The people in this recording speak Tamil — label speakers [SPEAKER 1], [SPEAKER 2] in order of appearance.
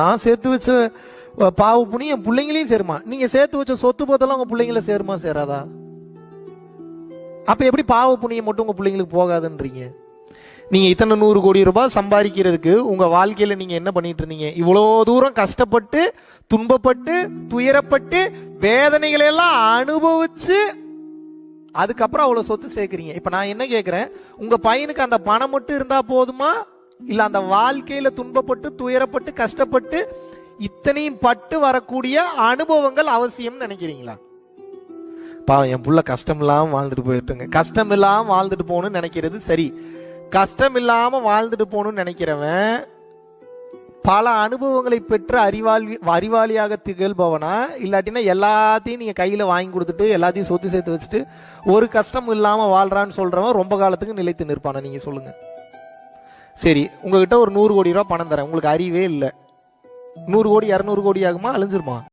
[SPEAKER 1] நான் சேர்த்து வச்ச பாவ புண்ணியம் என் பிள்ளைங்களையும் சேருமா. நீங்க சேர்த்து வச்ச சொத்து போதெல்லாம் உங்க பிள்ளைங்கள சேருமா சேராதா? அப்ப எப்படி பாவ புண்ணியம் மட்டும் உங்க பிள்ளைங்களுக்கு போகாதுன்றீங்க? நீங்க இத்தனை நூறு கோடி ரூபாய் சம்பாதிக்கிறதுக்கு உங்க வாழ்க்கையில நீங்க என்ன பண்ணிட்டு இருந்தீங்க? இவ்வளோ தூரம் கஷ்டப்பட்டு துன்பப்பட்டு துயரப்பட்டு வேதனைகளை எல்லாம் அனுபவிச்சு அதுக்கப்புறம் அவ்வளவு சொத்து சேர்க்குறீங்க. இப்ப நான் என்ன கேட்குறேன் உங்க பையனுக்கு அந்த பணம் மட்டும் இருந்தா போதுமா? இல்ல அந்த வாழ்க்கையில துன்பப்பட்டு துயரப்பட்டு கஷ்டப்பட்டு இத்தனையும் பட்டு வரக்கூடிய அனுபவங்கள் அவசியம்னு நினைக்கிறீங்களா? பாவம் என் புள்ள கஷ்டம் இல்லாம வாழ்ந்துட்டு போயிட்டுங்க. கஷ்டம் இல்லாம வாழ்ந்துட்டு போகணும்னு நினைக்கிறது சரி. கஷ்டம் இல்லாம வாழ்ந்துட்டு போகணும்னு நினைக்கிறவன் பல அனுபவங்களை பெற்று அறிவாளி அறிவாளியாக திகழ்பவனா? இல்லாட்டினா எல்லாத்தையும் நீங்க கையில வாங்கி கொடுத்துட்டு எல்லாத்தையும் சொத்து சேர்த்து வச்சுட்டு ஒரு கஷ்டம் இல்லாம வாழ்றான்னு சொல்றவன் ரொம்ப காலத்துக்கு நிலைத்து நிற்பானா? நீங்க சொல்லுங்க. சரி உங்ககிட்ட ஒரு நூறு கோடி ரூபா பணம் தரேன். உங்களுக்கு அறிவே இல்லை. நூறு கோடி இரநூறு கோடி ஆகுமா? அழிஞ்சிருமா?